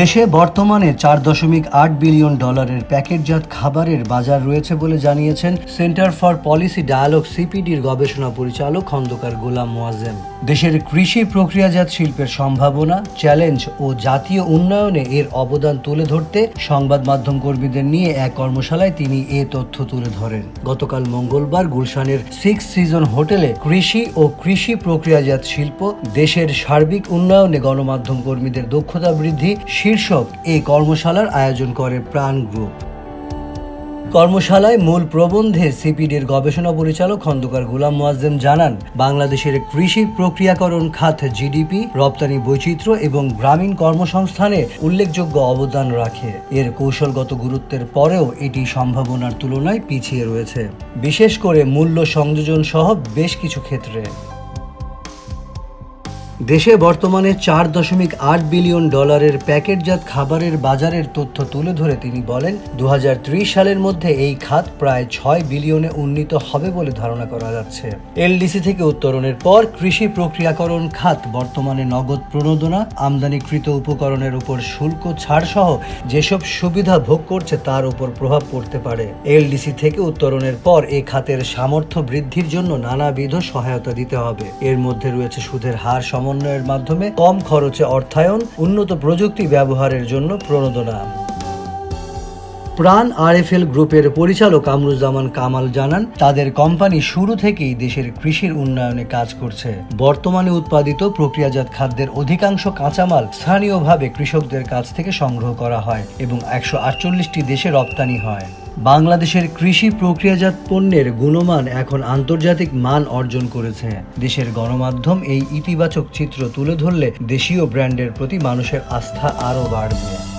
দেশে বর্তমানে চার দশমিক আট বিলিয়ন ডলারের প্যাকেটজাত খাবারের বাজার রয়েছে বলে জানিয়েছেন সেন্টার ফর পলিসি ডায়ালগ সিপিডির গবেষণা পরিচালক খন্দকার গোলাম মোয়াজ্জেম। দেশের কৃষি প্রক্রিয়াজাত শিল্পের সম্ভাবনা, চ্যালেঞ্জ ও জাতীয় উন্নয়নে এর অবদান তুলে ধরতে সংবাদ মাধ্যম কর্মীদের নিয়ে এক কর্মশালায় তিনি এ তথ্য তুলে ধরেন। গতকাল মঙ্গলবার গুলশানের সিক্স সিজন হোটেলে কৃষি ও কৃষি প্রক্রিয়াজাত শিল্প, দেশের সার্বিক উন্নয়নে গণমাধ্যম কর্মীদের দক্ষতা বৃদ্ধি শীর্ষক এই কর্মশালার আয়োজন করে প্রাণ গ্রুপ। কর্মশালায় মূল প্রবন্ধে সিপিডির গবেষণা পরিচালক খন্দকার গুলাম মোয়াজ্জেম জানান, বাংলাদেশের কৃষি প্রক্রিয়াকরণ খাত জিডিপি রপ্তানি বৈচিত্র্য এবং গ্রামীণ কর্মসংস্থানে উল্লেখযোগ্য অবদান রাখে। এর কৌশলগত গুরুত্বের পরেও এটি সম্ভাবনার তুলনায় পিছিয়ে রয়েছে। বিশেষ করে মূল্য সংযোজন সহ বেশ কিছু ক্ষেত্রে। দেশে বর্তমানে চার দশমিক আট বিলিয়ন ডলারের প্যাকেটজাত খাবারের বাজারের তথ্য তুলে ধরে তিনি বলেন দু হাজার ত্রিশ সালের মধ্যে এই খাত প্রায় ছয় বিলিয়নে উন্নীত হবে বলে ধারণা করা যাচ্ছে। এলডিসি থেকে উত্তরণের পর কৃষি প্রক্রিয়াকরণ খাত, বর্তমানে নগদ প্রণোদনা, আমদানিকৃত উপকরণের উপর শুল্ক ছাড় সহ যেসব সুবিধা ভোগ করছে তার উপর প্রভাব পড়তে পারে। এলডিসি থেকে উত্তরণের পর এ খাতের সামর্থ্য বৃদ্ধির জন্য নানাবিধ সহায়তা দিতে হবে। এর মধ্যে রয়েছে সুদের হার সমন্বয়ের মাধ্যমে কম খরচে অর্থায়ন, উন্নত প্রযুক্তি ব্যবহারের জন্য প্রণোদনা। প্রাণ আরএফএল গ্রুপের পরিচালক কামরুজ্জামান কামাল জানান, তাদের কোম্পানি শুরু থেকেই দেশের কৃষির উন্নয়নে কাজ করছে। বর্তমানে উৎপাদিত প্রক্রিয়াজাত খাদ্যের অধিকাংশ কাঁচামাল স্থানীয়ভাবে কৃষকদের কাছ থেকে সংগ্রহ করা হয় এবং একশো আটচল্লিশটি দেশে রপ্তানি হয়। বাংলাদেশের কৃষি প্রক্রিয়াজাত পণ্যের গুণমান এখন আন্তর্জাতিক মান অর্জন করেছে। দেশের গণমাধ্যম এই ইতিবাচক চিত্র তুলে ধরলে দেশীয় ব্র্যান্ডের প্রতি মানুষের আস্থা আরও বাড়বে।